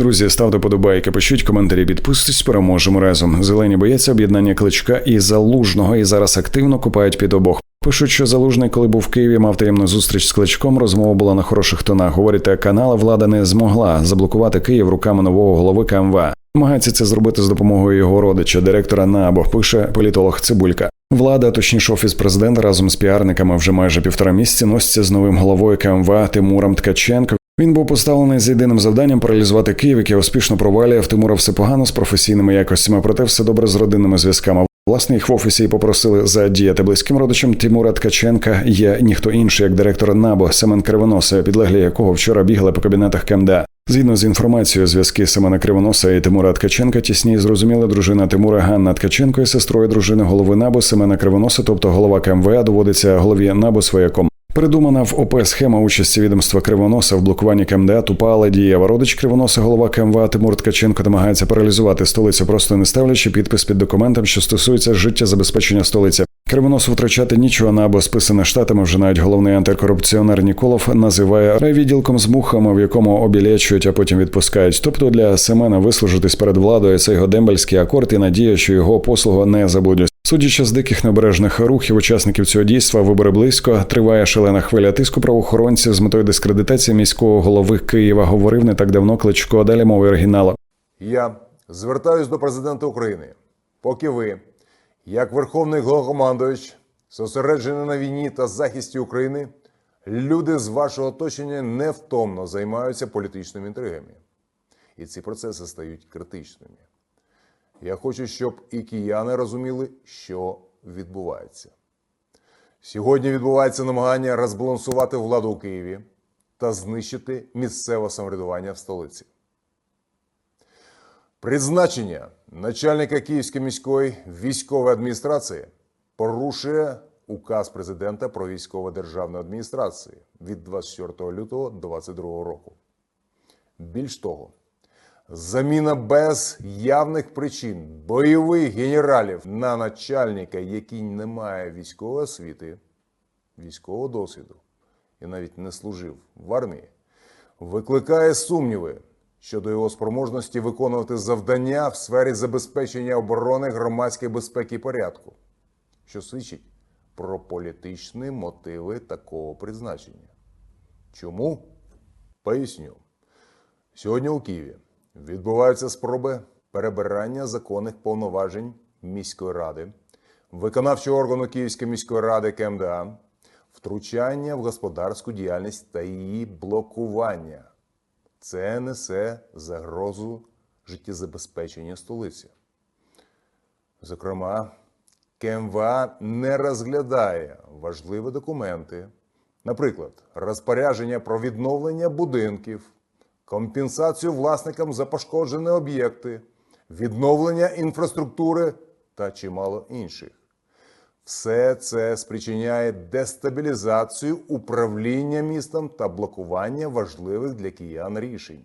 Друзі, ставте подобайки, пишіть коментарі, підписуйтесь, переможемо разом. Зелені бояться об'єднання кличка і залужного, і зараз активно купають під обох. Пишуть, що залужний, коли був в Києві, мав таємну зустріч з кличком. Розмова була на хороших тонах. Говорите, канала влада не змогла заблокувати Київ руками нового голови КМВ. Намагається це зробити з допомогою його родича, директора НАБО, пише політолог Цибулька. Влада, точніше, офіс президента разом з піарниками вже майже півтора місяці носиться з новим головою КМВ Тимуром Ткаченко. Він був поставлений з єдиним завданням паралізувати Київ, який успішно провалює в Тимура все погано з професійними якостями, проте все добре з родинними зв'язками. Власне, їх в офісі і попросили задіяти близьким родичам Тимура Ткаченка. Є ніхто інший, як директор НАБО Семен Кривоноса, підлеглі якого вчора бігали по кабінетах КМДА. Згідно з інформацією, зв'язки Семена Кривоноса і Тимура Ткаченка тісні зрозуміли дружина Тимура Ганна Ткаченко і сестрою дружини голови НАБО Семена Кривоноса, тобто голова КМВА, доводиться голові НАБО свояком. Придумана в ОП схема участі відомства Кривоноса в блокуванні КМДА тупа, але дієва. Родич Кривоноса, голова КМВА Тимур Ткаченко намагається паралізувати столицю, просто не ставлячи підпис під документом, що стосується життєзабезпечення столиці. Кривоносу втрачати нічого на або списане штатами. Вже навіть головний антикорупціонер Ніколов називає райвідділком з мухами, в якому обілечують, а потім відпускають. Тобто для Семена вислужитись перед владою це його дембельський акорд і надія, що його послугу не забудуть. Судячи з диких небережних рухів учасників цього дійства, вибори близько триває шалена хвиля тиску правоохоронців з метою дискредитації міського голови Києва. Говорив не так давно кличко. Далі мови оригіналу. Я звертаюсь до президента України. Поки ви, як Верховний Головнокомандувач, зосереджені на війні та захисті України, люди з вашого оточення невтомно займаються політичними інтригами. І ці процеси стають критичними. Я хочу, щоб і кияни розуміли, що відбувається. Сьогодні відбувається намагання розбалансувати владу у Києві та знищити місцеве самоврядування в столиці. Призначення начальника Київської міської військової адміністрації порушує указ президента про військово державну адміністрацію від 24 лютого 2022 року. Більш того, заміна без явних причин бойових генералів на начальника, який не має військової освіти, військового досвіду і навіть не служив в армії, викликає сумніви щодо його спроможності виконувати завдання в сфері забезпечення оборони громадської безпеки і порядку, що свідчить про політичні мотиви такого призначення. Чому? Поясню. Сьогодні у Києві відбуваються спроби перебирання законних повноважень міської ради, виконавчого органу Київської міської ради КМДА, втручання в господарську діяльність та її блокування. Це несе загрозу життєзабезпечення столиці. Зокрема, КМВА не розглядає важливі документи, наприклад, розпорядження про відновлення будинків, компенсацію власникам за пошкоджені об'єкти, відновлення інфраструктури та чимало інших. Все це спричиняє дестабілізацію управління містом та блокування важливих для киян рішень.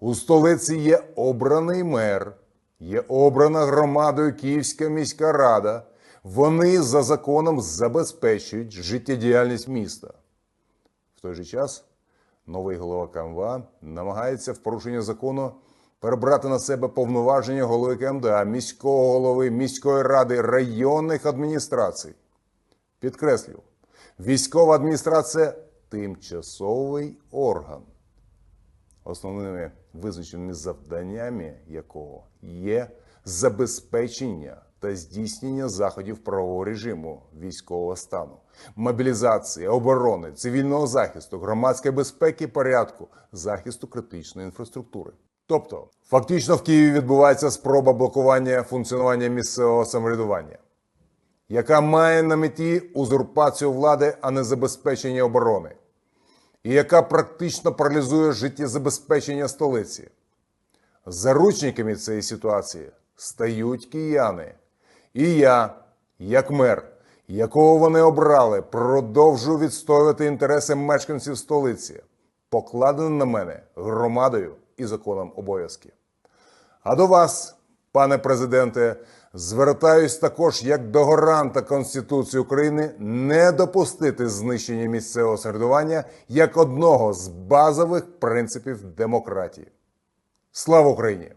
У столиці є обраний мер, є обрана громадою Київська міська рада. Вони за законом забезпечують життєдіяльність міста. В той же час новий голова КМВА намагається в порушення закону перебрати на себе повноваження голови КМДА, міського голови, міської ради, районних адміністрацій. Підкреслю, військова адміністрація тимчасовий орган, основними визначеними завданнями якого є забезпечення та здійснення заходів правового режиму військового стану, мобілізації, оборони, цивільного захисту, громадської безпеки, порядку, захисту критичної інфраструктури. Тобто, фактично в Києві відбувається спроба блокування функціонування місцевого самоврядування, яка має на меті узурпацію влади, а не забезпечення оборони, і яка практично паралізує життєзабезпечення столиці. Заручниками цієї ситуації стають кияни. І я, як мер, якого вони обрали, продовжую відстоювати інтереси мешканців столиці, покладені на мене громадою і законом обов'язки. А до вас, пане президенте, звертаюсь також як до гаранта Конституції України не допустити знищення місцевого середування як одного з базових принципів демократії. Слава Україні!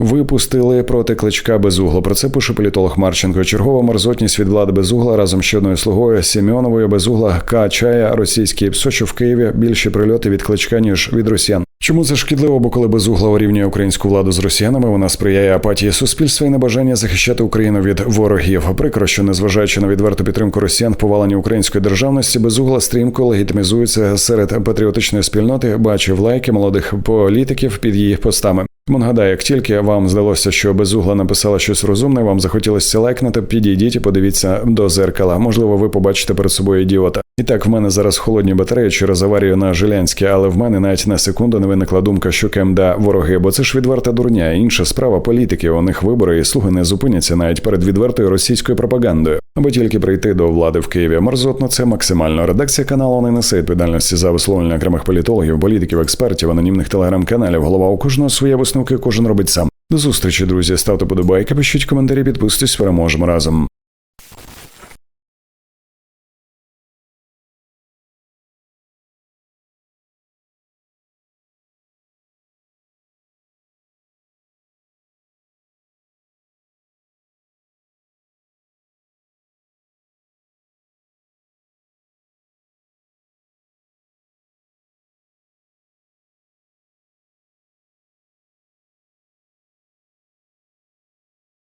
Випустили проти кличка Безугла. Про це пише політолог Марченко. Чергова мерзотність від влади Безугла разом з ще одною слугою Сімеоновою Безугла качає російський ПСО, в Києві більші прильоти від кличка ніж від росіян. Чому це шкідливо? Бо коли Безугла урівнює українську владу з росіянами, вона сприяє апатії суспільства і небажання захищати Україну від ворогів. Прикро, що незважаючи на відверту підтримку росіян, повалення української державності, Безугла стрімко легітимізується серед патріотичної спільноти. Бачив лайки молодих політиків під її постами. Тому як тільки вам здалося, що безугла написала щось розумне, вам захотілося лайкнути, підійдіть і подивіться до зеркала. Можливо, ви побачите перед собою ідіота. І так, в мене зараз холодні батареї через аварію на Жилянській, але в мене навіть на секунду не виникла думка, що КМДА вороги, бо це ж відверта дурня. Інша справа політики. У них вибори і слуги не зупиняться навіть перед відвертою російською пропагандою. Аби тільки прийти до влади в Києві. Мерзотно це максимально. Редакція каналу не несе відповідальності за висловлення окремих політологів, політиків, експертів, анонімних телеграм-каналів. Голова у кожного своє висновки, кожен робить сам. До зустрічі, друзі. Ставте подобайки, пишіть коментарі, підписуйтесь, переможемо разом.